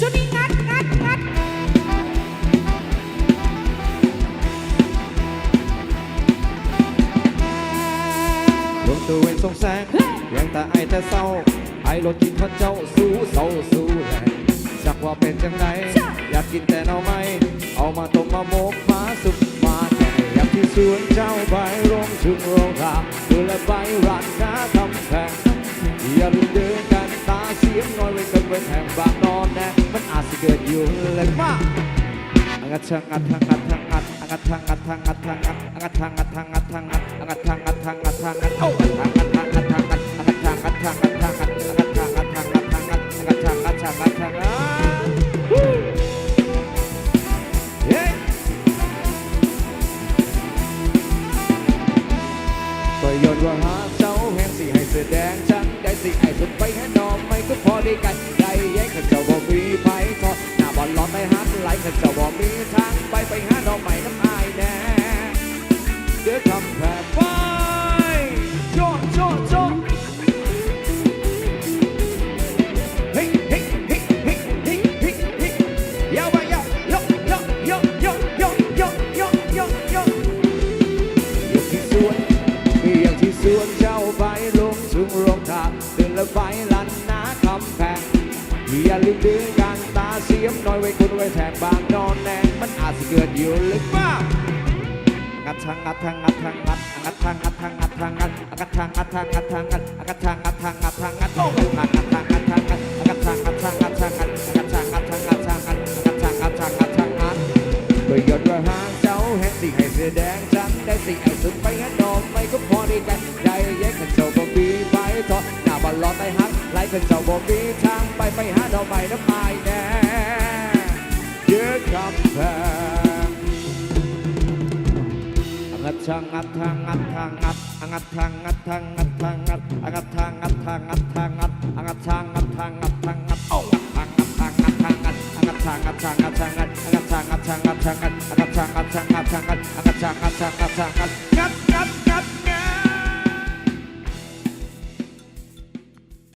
สุดนี้งัดงัดงัดดวงตัวเองสงแสงยังแต่ไอแต่เศร้า ไอรถกินพระเจ้าสู้เศร้าสู้แรงจักว่าเป็นจังไงอยากกินแต่หน่อไม้เอามาต้มมาโมกมาสุกมาแก่อยากที่สวนเจ้าใบโรงถึงโรงทาดูแลใบรันนาทำแพงอย่าลืมเดินกันตาเสียงน้อยไว้กันไว้แทงบาง เกิดอยู่เลยมากงัดทางงัดทางงัดทางงัดงัดทางงัดทางงัดทางงัดงัดทางงัดทางงัดทางงัดงัดทางงัดทางงัดทางงัดโอ้ทางงัดทางงัดทางงัดงัดทางงัดทางงัดทางงัดงัดทางงัดทางงัดทางงัดงัดทางงัดทางงัดทางงัดเฮ้ก็ย้อนว่าหาเจ้าแห่งสิให้แสดงจังได้สิไอ้สุดไปให้น้องไม่ก็พอได้กัน หันไหลข้าเจ้าบ่มีทางไปไปหาน้องใหม่น้ำอายแน่เดือดคำแผ่ไปโจโจโจเฮ้ยเฮ้ยเฮ้ยเฮ้ยเฮ้ยเฮ้ยเฮ้ยยาวไปยาวยาวยาวยาวยาวยาวยาวยาวยาวยาวอยู่ที่สวนมีอย่างที่สวนเจ้าไปลงถึงโรงทานเดินและไปลันนาคำแพงอย่าลืมดื้อกัน เสียมน้อยไว้คุณไว้แทงบางนอนแนงมันอาจจะเกิดอยู่ลึกมางัดทางงัดทางงัดทางงัดงัดทางงัดทางงัดทางงัดงัดทางงัดทางงัดทางงัดงัดทางงัดทางงัดทางงัดโอ้งัดทางงัดทางงัดทางงัดงัดทางงัดทางงัดทางงัดงัดทางงัดทางงัดทางงัดงัดทางงัดทางงัดทางงัดก็ยอดว่าหางเจ้าแห่งสิให้เสื้อแดงฉันได้สิไอ้สุดไปให้นมไม่ก็พอได้กันใจแยกกันเจ้าบ่มีไปทอดหน้าบอลลอดไปหักไหลกันเจ้าบ่มีทางไปไปหาดอกไม้น้ำอาย คำแพงงัดทางงัดทางอัดทางงัดงัดทางอัดทางงัดทางงัดงัดทางงัดทางอัดทางงัดงัดทางงัดทางอัดทางงัดโอ้งัดทางงัดทางอัดทางงัดงัดทางงัดทางอัดทางงัดงัดทางงัดทางอัดทางงัดงัดทางอัดทางงัดทางงัดงัดทางงัดทางงัดทางงัดงัด